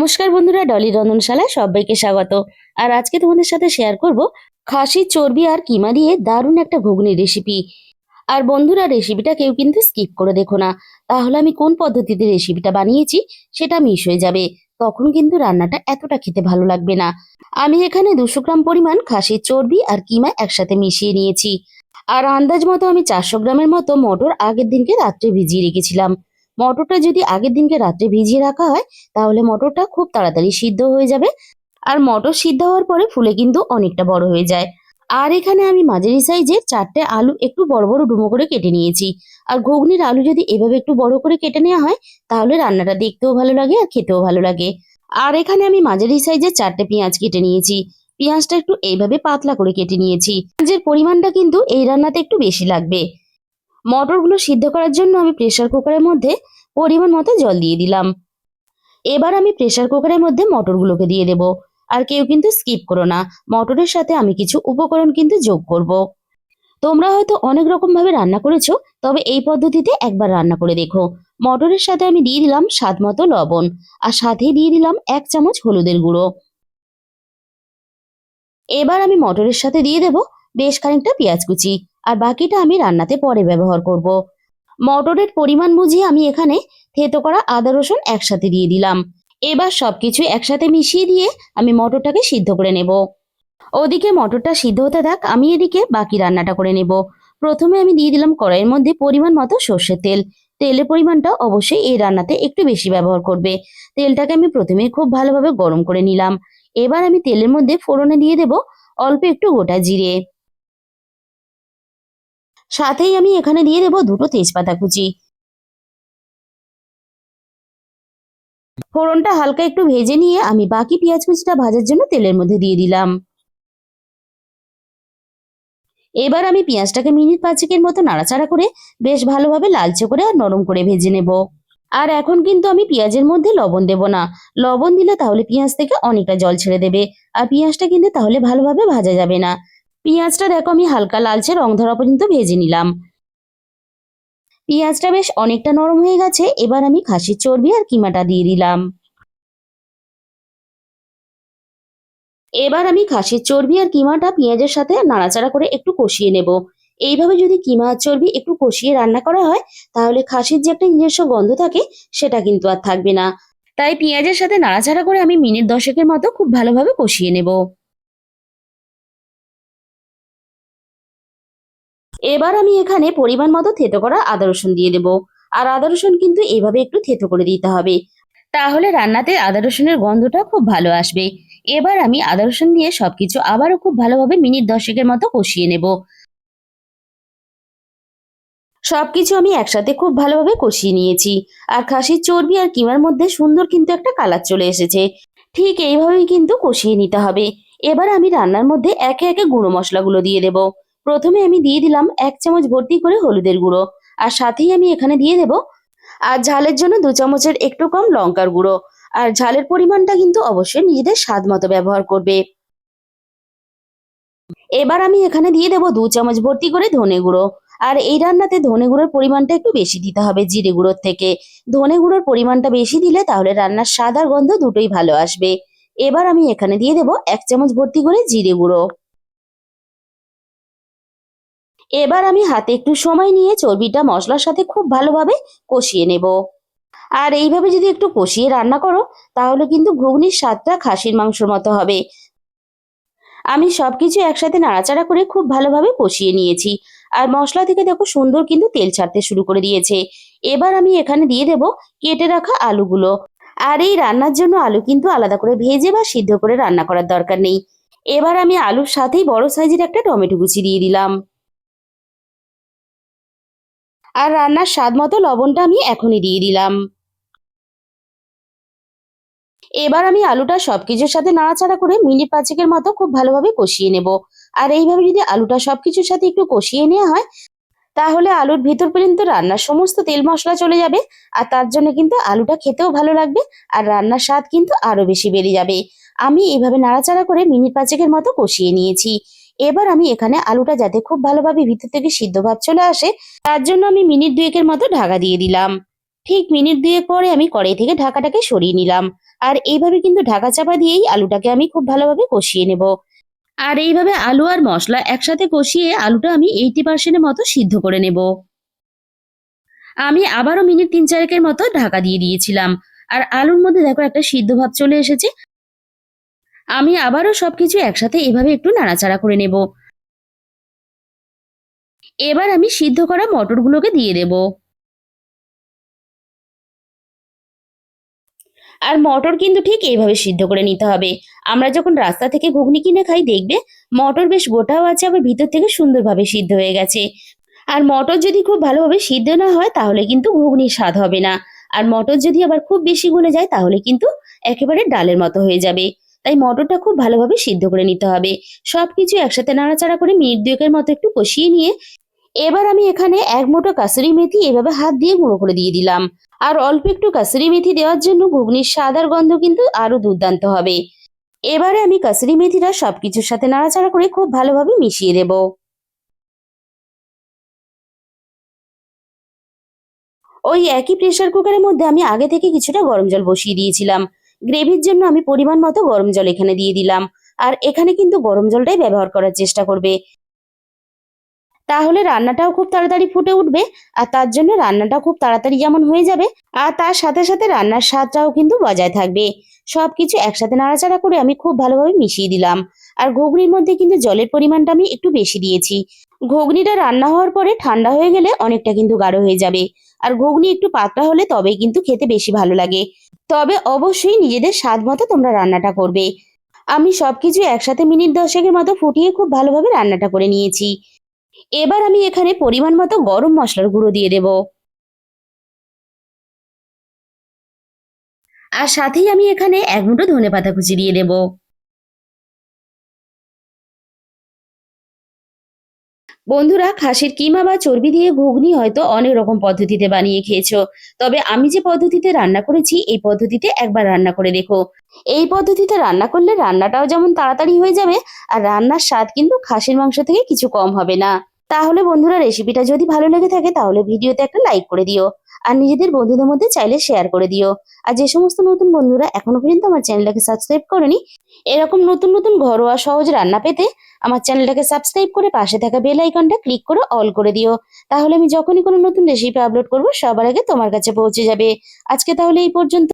নমস্কার বন্ধুরা, ডলি রন্ধনশালায় সবাইকে স্বাগত। আর আজকে তোমাদের সাথে শেয়ার করব খাসির চর্বি আর কিমা দিয়ে দারুণ একটা ঘুগনি রেসিপি আর বন্ধুরা রেসিপিটা কেউ কিন্তু স্কিপ করে দেখো না। তাহলে আমি কোন পদ্ধতিতে রেসিপিটা বানিয়েছি সেটা মিস হয়ে যাবে। তখন কিন্তু রান্নাটা এতটা খেতে ভালো লাগবে না। আমি এখানে দুশো গ্রাম পরিমাণ খাসির চর্বি আর কিমা একসাথে মিশিয়ে নিয়েছি। আর আন্দাজ মতো আমি চারশো গ্রামের মতো মটর আগের দিনকে রাত্রে ভিজিয়ে রেখেছিলাম। মটরটা যদি আগের দিনকে রাত্রে ভিজিয়ে রাখা হয়, তাহলে মটরটা খুব তাড়াতাড়ি সিদ্ধ হয়ে যাবে। আর মটর সিদ্ধ হওয়ার পরে ফুলে কিন্তু অনেকটা বড় হয়ে যায়। আর এখানে আমি মাঝারি সাইজের চারটে আলু একটু বড় বড় ডুমো করে কেটে নিয়েছি। আর ঘুগনির আলু যদি এভাবে একটু বড় করে কেটে নেওয়া হয়, তাহলে রান্নাটা দেখতেও ভালো লাগে আর খেতেও ভালো লাগে। আর এখানে আমি মাঝারি সাইজের চারটে পেঁয়াজ কেটে নিয়েছি। পেঁয়াজটা একটু এইভাবে পাতলা করে কেটে নিয়েছি। পেঁয়াজের পরিমাণটা কিন্তু এই রান্নাতে একটু বেশি লাগবে। মটরগুলো সিদ্ধ করার জন্য আমি প্রেসার কুকারের মধ্যে পরিমাণ মতো জল দিয়ে দিলাম। এবার আমি প্রেসার কুকারের মধ্যে মটরগুলোকে দিয়ে দেব। আর কেউ কিন্তু স্কিপ করো না। মটরের সাথে আমি কিছু উপকরণ কিন্তু যোগ করব। তোমরা হয়তো অনেক রকম ভাবে রান্না করেছ, তবে এই পদ্ধতিতে একবার রান্না করে দেখো। মটরের সাথে আমি দিয়ে দিলাম স্বাদ মতো লবণ, আর সাথে দিয়ে দিলাম এক চামচ হলুদের গুঁড়ো। এবার আমি মটরের সাথে দিয়ে দেব বেশ খানিকটা পেঁয়াজ কুচি। আর বাকিটা আমি রান্নাতে পরে ব্যবহার করব। মটরের পরিমাণ বুঝিয়ে আমি এখানে থেতো করা আদা, রসুন একসাথে দিয়ে দিলাম। এবার সবকিছু একসাথে মিশিয়ে দিয়ে আমি মটরটাকে সিদ্ধ করে নেব। ওদিকে মটরটা সিদ্ধ হতে থাক, আমি এদিকে বাকি রান্নাটা করে নেব। প্রথমে আমি দিয়ে দিলাম কড়াইয়ের মধ্যে পরিমাণ মতো সর্ষের তেল। তেলের পরিমাণটা অবশ্যই এই রান্নাতে একটু বেশি ব্যবহার করবে। তেলটাকে আমি প্রথমে খুব ভালোভাবে গরম করে নিলাম। এবার আমি তেলের মধ্যে ফোড়নে দিয়ে দেব অল্প একটু গোটা জিরে। সাথেই আমি এখানে দিয়ে দেব দুটো তেজপাতা কুচি। ফোড়নটা হালকা একটু ভেজে নিয়ে আমি বাকি পেঁয়াজ কুচিটা ভাজার জন্য তেলের মধ্যে দিয়ে দিলাম। এবার আমি পেঁয়াজটাকে মিনিট পাঁচেকের মতো নাড়াচাড়া করে বেশ ভালোভাবে লালচে করে আর নরম করে ভেজে নেব। আর এখন কিন্তু আমি পেঁয়াজের মধ্যে লবণ দেব না। লবণ দিলে তাহলে পেঁয়াজ থেকে অনেকটা জল ছেড়ে দেবে। আর পেঁয়াজটা কিন্তু তাহলে ভালোভাবে ভাজা যাবে না। পেঁয়াজটা দেখো আমি হালকা লালচে রং ধরা পর্যন্ত ভেজে নিলাম। পেঁয়াজটা বেশ অনেকটা নরম হয়ে গেছে, এবার আমি খাসির চর্বি আর কিমাটা দিয়ে দিলাম। এবার আমি খাসির চর্বি আর কিমাটা পেঁয়াজের সাথে নাড়াচাড়া করে একটু কষিয়ে নেব। এইভাবে যদি কিমা আর চর্বি একটু কষিয়ে রান্না করা হয়, তাহলে খাসির যে একটা নিজস্ব গন্ধ থাকে, সেটা কিন্তু আর থাকবে না। তাই পেঁয়াজের সাথে নাড়াচাড়া করে আমি মিনিট দশেকের মতো খুব ভালোভাবে কষিয়ে নেব। এবার আমি এখানে পরিমাণ মতো থেতো করা আদা রসুন দিয়ে দেবো। আর আদা রসুন কিন্তু এইভাবে একটু থেতো করে দিতে হবে। তাহলে রান্নাতে আদা রসুনের গন্ধটা খুব ভালো আসবে। এবার আমি আদা রসুন দিয়ে সবকিছু আবারও খুব ভালোভাবে মিনিট দশেকের মতো কষিয়ে নেব। সবকিছু আমি একসাথে খুব ভালোভাবে কষিয়ে নিয়েছি। আর খাসির চর্বি আর কিমার মধ্যে সুন্দর কিন্তু একটা কালার চলে এসেছে। ঠিক এইভাবেই কিন্তু কষিয়ে নিতে হবে। এবার আমি রান্নার মধ্যে একে একে গুঁড়ো মশলাগুলো দিয়ে দেব। প্রথমে আমি দিয়ে দিলাম এক চামচ ভর্তি করে হলুদের গুঁড়ো, আর সাথেই আমি এখানে দিয়ে দেব আর ঝালের জন্য দু চামচের একটু কম লঙ্কার গুঁড়ো, আর ঝালের পরিমাণটা কিন্তু অবশ্যই নিজেদের স্বাদ মতো ব্যবহার করবে। এবার আমি এখানে দিয়ে দেব দু চামচ ভর্তি করে ধনে গুঁড়ো, আর এই রান্নাতে ধনে গুঁড়োর পরিমাণটা একটু বেশি দিতে হবে জিরে গুঁড়োর থেকে। ধনে গুঁড়োর পরিমাণটা বেশি দিলে তাহলে রান্নার স্বাদ আর গন্ধ দুটোই ভালো আসবে। এবার আমি এখানে দিয়ে দেব এক চামচ ভর্তি করে জিরে গুঁড়ো। এবার আমি হাতে একটু সময় নিয়ে চর্বিটা মশলার সাথে খুব ভালোভাবে কষিয়ে নেব। আর এইভাবে যদি একটু কষিয়ে রান্না করো, তাহলে কিন্তু ঘুগনির স্বাদটা খাসির মাংসর মতো হবে। আমি সবকিছু একসাথে নাড়াচাড়া করে খুব ভালোভাবে কষিয়ে নিয়েছি। আর মশলা থেকে দেখো সুন্দর কিন্তু তেল ছাড়তে শুরু করে দিয়েছে। এবার আমি এখানে দিয়ে দেব কেটে রাখা আলুগুলো। আর এই রান্নার জন্য আলু কিন্তু আলাদা করে ভেজে বা সিদ্ধ করে রান্না করার দরকার নেই। এবার আমি আলুর সাথেই বড় সাইজের একটা টমেটো কুচি দিয়ে দিলাম। আর রান্নার স্বাদ মতো লবণটা আমি এখনই দিয়ে দিলাম। এবার আমি আলুটা সবকিছুর সাথে নাড়াচাড়া করে মিনিট পাঁচেকের মতো খুব ভালোভাবে কষিয়ে নেব। আর এইভাবে যদি আলুটা সবকিছুর সাথে একটু কষিয়ে নেওয়া হয়, তাহলে আলুর ভিতর পর্যন্ত রান্নার সমস্ত তেল মশলা চলে যাবে আর তার জন্য কিন্তু আলুটা খেতেও ভালো লাগবে আর রান্নার স্বাদ কিন্তু আরও বেশি বেড়ে যাবে। আমি এইভাবে নাড়াচাড়া করে মিনিট পাঁচেকের মতো কষিয়ে নিয়েছি। এবার আমি এখানে আলুটা যাতে খুব ভালোভাবে ভিতর থেকে সিদ্ধ ভাব চলে আসে, তার জন্য আমি মিনিট দুয়েকের মতো ঢাকা দিয়ে দিলাম। ঠিক মিনিট দুয়েক পরে আমি কড়াই থেকে ঢাকাটাকে সরিয়ে নিলাম। আর এইভাবে কিন্তু ঢাকা চাপা দিয়েই আলুটাকে আমি খুব ভালোভাবে কষিয়ে নেব। আর এইভাবে আলু আর মশলা একসাথে কষিয়ে আলুটা আমি এইটি পার্সেন্টের মতো সিদ্ধ করে নেব। আমি আবারও মিনিট তিন চারেকের মতো ঢাকা দিয়ে দিয়েছিলাম। আর আলুর মধ্যে দেখো একটা সিদ্ধ ভাব চলে এসেছে। আমি আবারও সবকিছু একসাথে এভাবে একটু নাড়াচাড়া করে নেব। এবার আমি সিদ্ধ করা মটরগুলোকে দিয়ে দেব। আর মটর কিন্তু ঠিক এইভাবে সিদ্ধ করে নিতে হবে। আমরা যখন রাস্তা থেকে ঘুগনি কিনে খাই, দেখবে মটর বেশ গোটাও আছে, আবার ভিতর থেকে সুন্দরভাবে সিদ্ধ হয়ে গেছে। আর মটর যদি খুব ভালোভাবে সিদ্ধ না হয়, তাহলে কিন্তু ঘুগনির স্বাদ হবে না। আর মটর যদি আবার খুব বেশি গলে যায়, তাহলে কিন্তু একেবারে ডালের মতো হয়ে যাবে। তাই মটরটা খুব ভালোভাবে সিদ্ধ করে নিতে হবে। সবকিছু একসাথে নাড়াচাড়া করে মিনিট দুয়েকের মতো একটু কষিয়ে নিয়ে এবার আমি এখানে এক মুঠো কাসুরি মেথি এভাবে হাত দিয়ে গুঁড়ো করে দিয়ে দিলাম। আর অল্প একটু কাসুরি মেথি দেওয়ার জন্য ঘুগনির সাদার গন্ধ কিন্তু আরও দুর্দান্ত হবে। এবারে আমি কাসুরি মেথিটা সব কিছুর সাথে নাড়াচাড়া করে খুব ভালোভাবে মিশিয়ে দেব। ওই একই প্রেসার কুকারের মধ্যে আমি আগে থেকে কিছুটা গরম জল বসিয়ে দিয়েছিলাম। গ্রেভির জন্য আমি পরিমাণ মতো গরম জল এখানে দিয়ে দিলাম। আর এখানে কিন্তু গরম জলটাই ব্যবহার করার চেষ্টা করবে। তাহলে রান্নাটাও খুব তাড়াতাড়ি ফুটে উঠবে, আর তার জন্য রান্নাটা খুব তাড়াতাড়ি যেমন হয়ে যাবে, আর তার সাথে সাথে রান্নার স্বাদটাও কিন্তু বজায় থাকবে। সবকিছু একসাথে নাড়াচাড়া করে আমি খুব ভালোভাবে মিশিয়ে দিলাম। আর ঘুগনির মধ্যে কিন্তু জলের পরিমাণটা আমি একটু বেশি দিয়েছি। ঘুগনিটা রান্না হওয়ার পরে ঠান্ডা হয়ে গেলে অনেকটা কিন্তু গাঢ় হয়ে যাবে। আর ঘুগনি একটু পাতলা হলে তবেই কিন্তু খেতে বেশি ভালো লাগে। তবে অবশ্যই নিজেদের স্বাদ মতো তোমরা রান্নাটা করবে। আমি সবকিছু একসাথে মিনিট দশেকের মতো ফুটিয়ে খুব ভালোভাবে রান্নাটা করে নিয়েছি। এবার আমি এখানে পরিমাণ মতো গরম মশলার গুঁড়ো দিয়ে দেব। আর সাথেই আমি এখানে এক মুঠো ধনে পাতা কুচি দিয়ে দেব। বন্ধুরা, খাসির কিমা বা চর্বি দিয়ে ঘুগনি হয়তো অনেক রকম পদ্ধতিতে বানিয়ে খেয়েছো। তবে আমি যে পদ্ধতিতে রান্না করেছি, এই পদ্ধতিতে একবার রান্না করে দেখো। এই পদ্ধতিতে রান্না করলে রান্নাটাও যেমন তাড়াতাড়ি হয়ে যাবে, আর রান্নার স্বাদ কিন্তু খাসির মাংস থেকে কিছু কম হবে না। তাহলে বন্ধুরা রেসিপিটা যদি ভালো লেগে থাকে, তাহলে ভিডিওতে একটা লাইক করে দিও। আর নিজেদের বন্ধুদের মধ্যে চাইলে শেয়ার করে দিও। আর যে সমস্ত নতুন বন্ধুরা এখনও পর্যন্ত আমার চ্যানেলটাকে সাবস্ক্রাইব করেনি, এরকম নতুন নতুন ঘরোয়া সহজ রান্না পেতে আমার চ্যানেলটাকে সাবস্ক্রাইব করে পাশে থাকা বেল আইকনটা ক্লিক করে অল করে দিও। তাহলে আমি যখনই কোনো নতুন রেসিপি আপলোড করব, সবার আগে তোমার কাছে পৌঁছে যাবে। আজকে তাহলে এই পর্যন্ত।